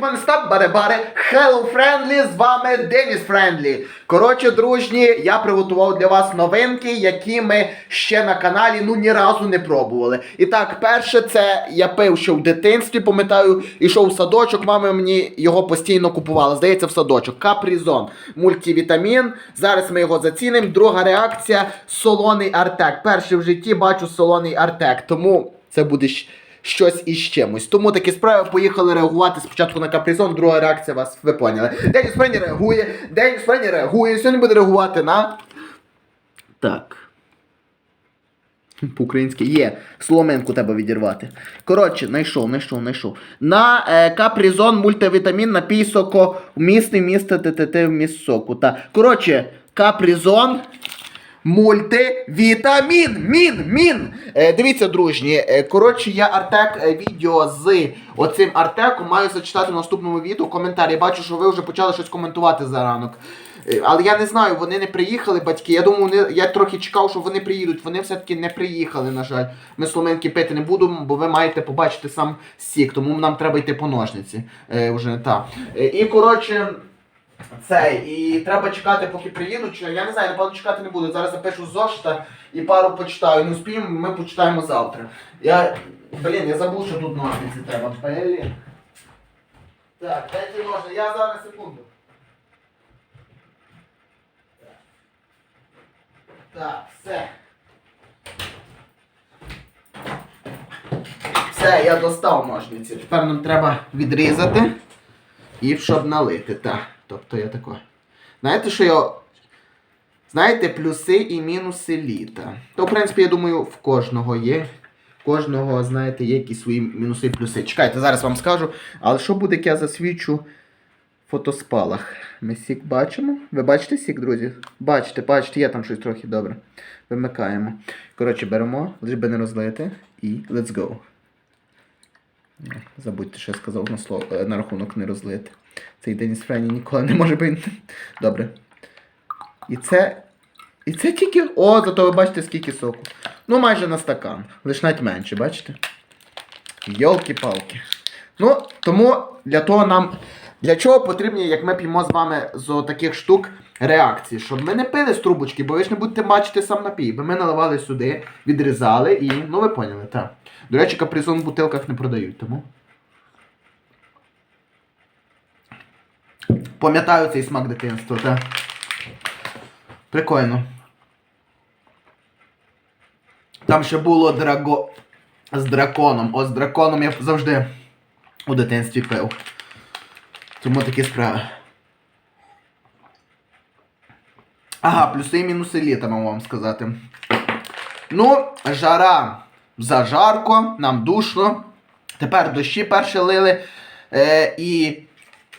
мене став баре-баре, Hello Friendly, з вами Деніс Френдлі. Коротше, дружні, я приготував для вас новинки, які ми ще на каналі ну ні разу не пробували. І так, перше, це я пив ще в дитинстві, пам'ятаю, ішов в садочок, мама мені його постійно купувала. Здається, в садочок. Капрізон, мультивітамін. Зараз ми його зацінимо. Друга реакція солоний артек. Перший в житті бачу солоний артек, тому це буде щось із чимось. Тому такі справи поїхали реагувати спочатку на капризон, друга реакція вас ви поняли. Деніс Френі реагує, Деніс Френі реагує, сьогодні буде реагувати на. Так. По-українськи є. Соломинку треба відірвати. Коротше, знайшов, знайшов, знайшов. На е, капризон мультивітамін напій соко вмісний місце ТТТ вміст соку. Коротше, капризон. Мультивітамін! Мін! Мін! Е, дивіться, дружні. Е, коротше, я Артек е, відео з оцим Артеком маю зачитати в наступному відео коментарі. Бачу, що ви вже почали щось коментувати за ранок. Е, Але я не знаю, вони не приїхали, батьки. Я думаю, вони, я трохи чекав, що вони приїдуть. Вони все-таки не приїхали, на жаль. Ми соломинки пити не будемо, бо ви маєте побачити сам сік, тому нам треба йти по ножниці. Е, вже, та. Е, і коротше. Цей, і треба чекати, поки приїдуть. Чи- Я не знаю, напевно чекати не буду. Зараз запишу з зошита і пару почитаю. Не успіємо, ми почитаємо завтра. Я. Блін, я забув, що тут ножниці треба. Блін. Так, дайте ножниці. Я зараз секунду. Так, все. Все, я достав ножниці. Тепер нам треба відрізати і щоб налити. Так. Тобто я тако. Знаєте, що я. Знаєте, плюси і мінуси літа. То, в принципі, я думаю, в кожного є. В кожного, знаєте, є якісь свої мінуси і плюси. Чекайте, зараз вам скажу. Але що буде, як я засвічу фотоспалах? Ми сік бачимо. Ви бачите сік, друзі? Бачите, бачите, є там щось трохи добре. Вимикаємо. Коротше, беремо, лиш би не розлити. І let's go. Забудьте, що я сказав на, слово, е, на рахунок не розлити. Цей Деніс Френі ніколи не може бути. Добре. І це. І це тільки. О, зато ви бачите, скільки соку. Ну, майже на стакан. Лиш навіть менше, бачите? Йолки-палки. Ну, тому для того нам. Для чого потрібні, як ми п'ємо з вами з таких штук, реакції? Щоб ми не пили з трубочки, бо ви ж не будете бачити сам напій. Бо ми наливали сюди, відрізали і. Ну ви поняли, так. До речі, капризон в бутилках не продають, тому. Пам'ятаю цей смак дитинства, так. Прикольно. Там ще було драго... з драконом. О, з драконом я завжди у дитинстві пив. Тому такі справи. Ага, плюси і мінуси літа, можу вам сказати. Ну, жара зажарко, нам душно. Тепер дощі перші лили. Е, і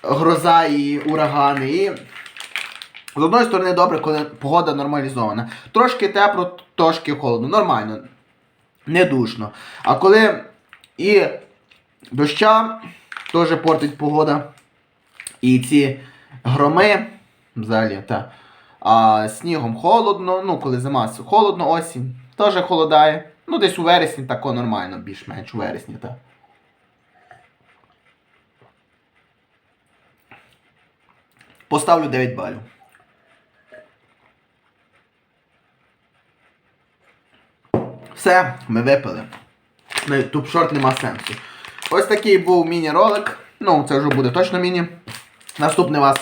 гроза, і урагани. І з одної сторони добре, коли погода нормалізована. Трошки тепло, трошки холодно. Нормально. Не душно. А коли і доща теж портить погода. І ці громи взагалі, та. А снігом холодно, ну коли зима холодно, осінь, теж холодає. Ну, десь у вересні тако нормально, більш-менш у вересні, так. Поставлю 9 балів. Все, ми випили. На YouTube нема сенсу. Ось такий був міні-ролик. Ну, це вже буде точно міні. Наступний вас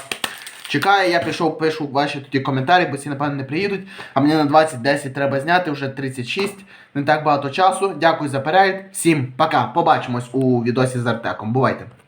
чекає. Я пішов, пишу ваші тоді коментарі, бо ці, напевно, не приїдуть. А мені на 20.10 треба зняти, вже 36. Не так багато часу. Дякую за перегляд. Всім пока. Побачимось у відосі з Артеком. Бувайте!